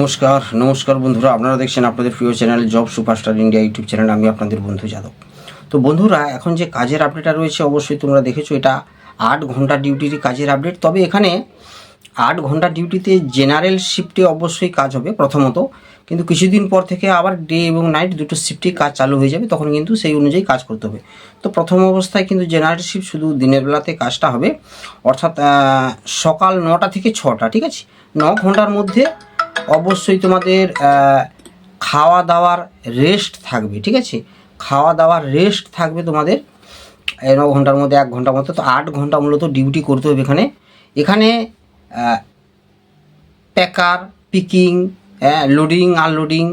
নমস্কার নমস্কার বন্ধুরা, আপনারা দেখছেন আপনাদের প্রিয় channel job superstar India YouTube channel, আমি আপনাদের বন্ধু যাদব। তো বন্ধুরা, এখন যে কাজের আপডেটটা রয়েছে, অবশ্যই তোমরা দেখেছ এটা আট ঘণ্টা ডিউটির কাজের আপডেট তবে এখানে আট ঘণ্টা ডিউটিতে জেনারেল শিফটে অবশ্যই কাজ হবে প্রথমত। কিন্তু কিছুদিন পর থেকে আবার ডে এবং নাইট দুটো শিফটে কাজ চালু হয়ে যাবে, তখন কিন্তু সেই অনুযায়ী কাজ করতে হবে। তো প্রথম অবস্থায় কিন্তু জেনারেল শিফট শুধু দিনের বেলাতে কাজটা হবে। অর্থাৎ সকাল নটা থেকে ছটা, ঠিক আছে? ন ঘণ্টার মধ্যে অবশ্যই তোমাদের খাওয়া দাওয়ার রেস্ট থাকবে, ঠিক আছে? খাওয়া দাওয়ার রেস্ট থাকবে তোমাদের ন ঘণ্টার মধ্যে এক ঘণ্টার মতো, তো আট ঘণ্টা মূলত ডিউটি করতে হবে এখানে। এখানে প্যাকার পিকিং লোডিং আনলোডিং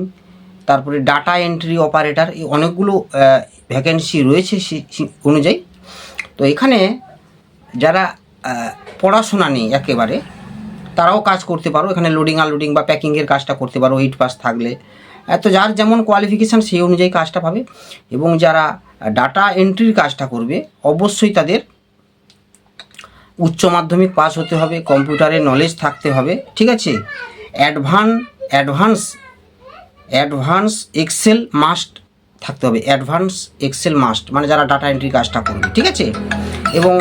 তারপরে ডাটা এন্ট্রি অপারেটর এই অনেকগুলো ভ্যাকেন্সি রয়েছে অনুযায়ী। তো এখানে যারা পড়াশোনা নেই একেবারে তারাও কাজ করতে পারো। এখানে লোডিং আনলোডিং বা প্যাকিংয়ের কাজটা করতে পারো এইট পাস থাকলে। তো যার যেমন কোয়ালিফিকেশান সেই অনুযায়ী কাজটা পাবে। এবং যারা ডাটা এন্ট্রির কাজটা করবে, অবশ্যই তাদের উচ্চ মাধ্যমিক পাস হতে হবে কম্পিউটারে নলেজ থাকতে হবে, ঠিক আছে? Advance advance advance Excel must থাকতে হবে। অ্যাডভান্স এক্সেল মাস্ট মানে যারা ডাটা এন্ট্রি কাজটা করবে, ঠিক আছে? এবং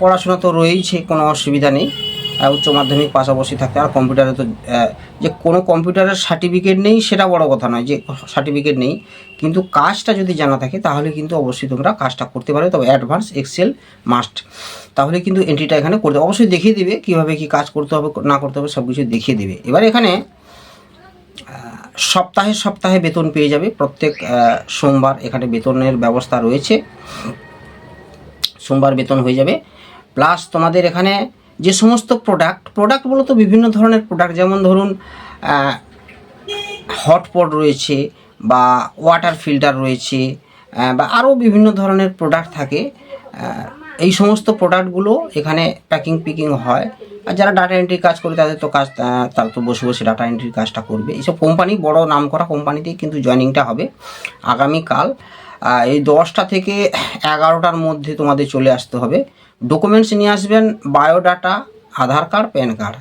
পড়াশোনা তো রয়েইছে, কোনো অসুবিধা নেই। উচ্চ মাধ্যমিক পাশাপাশি থাকতে আর কম্পিউটারে তো যে কোনো কম্পিউটারের সার্টিফিকেট নেই সেটা বড় কথা নয় যে সার্টিফিকেট নেই। কিন্তু কাজটা যদি জানা থাকে, তাহলে কিন্তু অবশ্যই তোমরা কাজটা করতে পারবে। তবে অ্যাডভান্স এক্সেল মাস্ট তাহলে কিন্তু এন্ট্রিটা এখানে করতে অবশ্যই দেখিয়ে দেবে কীভাবে কী কাজ করতে হবে, না করতে হবে সব কিছু দেখিয়ে দেবে। এবার এখানে সপ্তাহে সপ্তাহে বেতন পেয়ে যাবে। প্রত্যেক সোমবার এখানে বেতনের ব্যবস্থা রয়েছে। সোমবার বেতন হয়ে যাবে। প্লাস তোমাদের এখানে যে সমস্ত প্রোডাক্ট প্রোডাক্ট বলতো বিভিন্ন ধরনের প্রোডাক্ট যেমন ধরুন হটপট রয়েছে বা ওয়াটার ফিল্টার রয়েছে বা আরও বিভিন্ন ধরনের প্রোডাক্ট থাকে এই সমস্ত প্রোডাক্টগুলো এখানে প্যাকিং পিকিং হয়। আর যারা ডাটা এন্ট্রির কাজ করে, তাদের তো কাজ তারা তো বসে বসে ডাটা এন্ট্রির কাজটা করবে। এইসব কোম্পানি বড় নাম করা কোম্পানিতেই কিন্তু জয়নিংটা হবে আগামীকাল। এই দশটা থেকে এগারোটার মধ্যে তোমাদের চলে আসতে হবে। ডকুমেন্টস নিয়ে আসবেন biodata Aadhaar card PAN card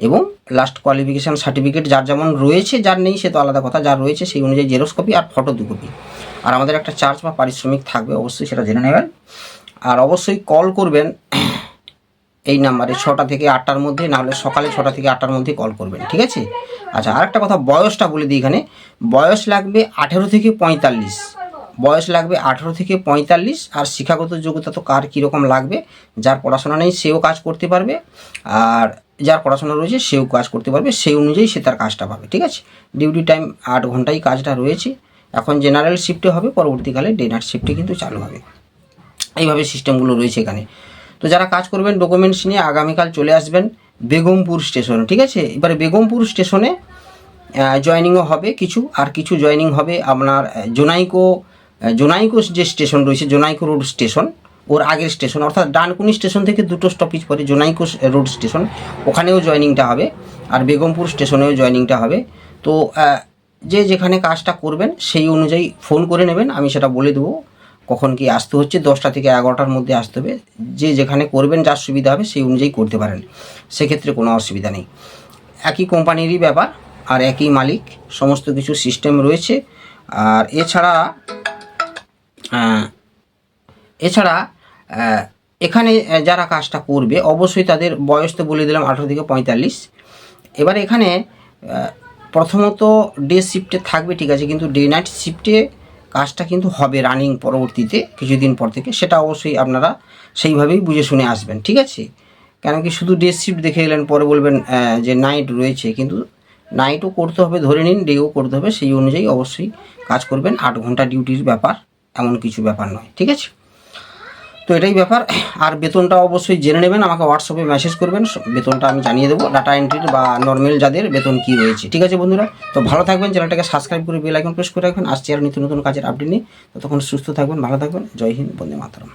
এবং লাস্ট কোয়ালিফিকেশান সার্টিফিকেট যার যেমন রয়েছে, যার নেই সে তো আলাদা কথা, যার রয়েছে সেই অনুযায়ী জেরক্স কপি আর ফটো দু কপি আর আমাদের একটা চার্জ বা পারিশ্রমিক থাকবে, অবশ্যই সেটা জেনে নেবেন। আর অবশ্যই কল করবেন এই নাম্বারে ছটা থেকে আটটার মধ্যে না হলে সকালে ছটা থেকে আটটার মধ্যে কল করবেন, ঠিক আছে? আচ্ছা আরেকটা কথা, বয়সটা বলে দিই এখানে। বয়স লাগবে আঠেরো থেকে পঁয়তাল্লিশ। বয়স লাগবে আঠেরো থেকে পঁয়তাল্লিশ, আর শিক্ষাগত যোগ্যতা তো কার কীরকম লাগবে, যার পড়াশোনা নেই সেও কাজ করতে পারবে, আর যার পড়াশোনা রয়েছে সেও কাজ করতে পারবে, সেই অনুযায়ী সে তার কাজটা পাবে, ঠিক আছে? ডিউটি টাইম আট ঘন্টাই কাজটা রয়েছে, এখন জেনারেল শিফটে হবে, পরবর্তীকালে ডে নাইট শিফটে কিন্তু চালু হবে। এইভাবে সিস্টেমগুলো রয়েছে এখানে। তো যারা কাজ করবেন, ডকুমেন্টস নিয়ে আগামীকাল চলে আসবেন বেগমপুর স্টেশনে, ঠিক আছে? এবারে বেগমপুর স্টেশনে জয়নিংও হবে কিছু, আর কিছু জয়নিং হবে আপনার জোনাইকো জোনাইকো যে স্টেশন রয়েছে, জোনাইকো রোড স্টেশন, ওর আগের স্টেশন, অর্থাৎ ডানকুনি স্টেশন থেকে দুটো স্টপেজ পরে জোনাইকো রোড স্টেশন, ওখানেও জয়নিংটা হবে আর বেগমপুর স্টেশনেও জয়নিংটা হবে। তো যে যেখানে কাজটা করবেন, সেই অনুযায়ী ফোন করে নেবেন, আমি সেটা বলে দেবো কখন কি আসতে হচ্ছে, দশটা থেকে এগারোটার মধ্যে আসতে হবে। যে যেখানে করবেন, যার সুবিধা হবে, সেই অনুযায়ী করতে পারেন। সেক্ষেত্রে কোনো অসুবিধা নেই। একই কোম্পানিরই ব্যাপার, আর একই মালিক, সমস্ত কিছু সিস্টেম রয়েছে। আর এছাড়া এছাড়া এখানে যারা কাজটা করবে, অবশ্যই তাদের বয়স তো বলে দিলাম, আঠেরো থেকে পঁয়তাল্লিশ। এবার এখানে প্রথমত ডে শিফটে থাকবে, ঠিক আছে, কিন্তু ডে নাইট শিফটে কাজটা কিন্তু হবে রানিং পরবর্তীতে, কিছুদিন পর থেকে। সেটা অবশ্যই আপনারা সেইভাবেই বুঝে শুনে আসবেন, ঠিক আছে? কেন কি শুধু ডে শিফট দেখে এলেন, পরে বলবেন যে নাইট রয়েছে, কিন্তু নাইটও করতে হবে, ধরে নিন ডেও করতে হবে, সেই অনুযায়ী অবশ্যই কাজ করবেন। আট ঘণ্টা ডিউটির ব্যাপার। এমন কিছু ব্যাপার নয়, ঠিক আছে? তো এটাই ব্যাপার। আর বেতনটা অবশ্যই জেনে নেবেন, আমাকে হোয়াটসঅ্যাপে মেসেজ করবেন বেতনটা আমি জানিয়ে দেবো ডাটা এন্ট্রির বা নর্মাল যাদের বেতন কী রয়েছে, ঠিক আছে বন্ধুরা? তো ভালো থাকবেন, চ্যানেলটাকে সাবস্ক্রাইব করে বেল আইকন প্রেস করে রাখবেন। আসছে আর নিত্য নতুন কাজের আপডেট নিয়ে। তখন সুস্থ থাকবেন, ভালো থাকবেন, জয় হিন্দ, বন্দে মাতরম।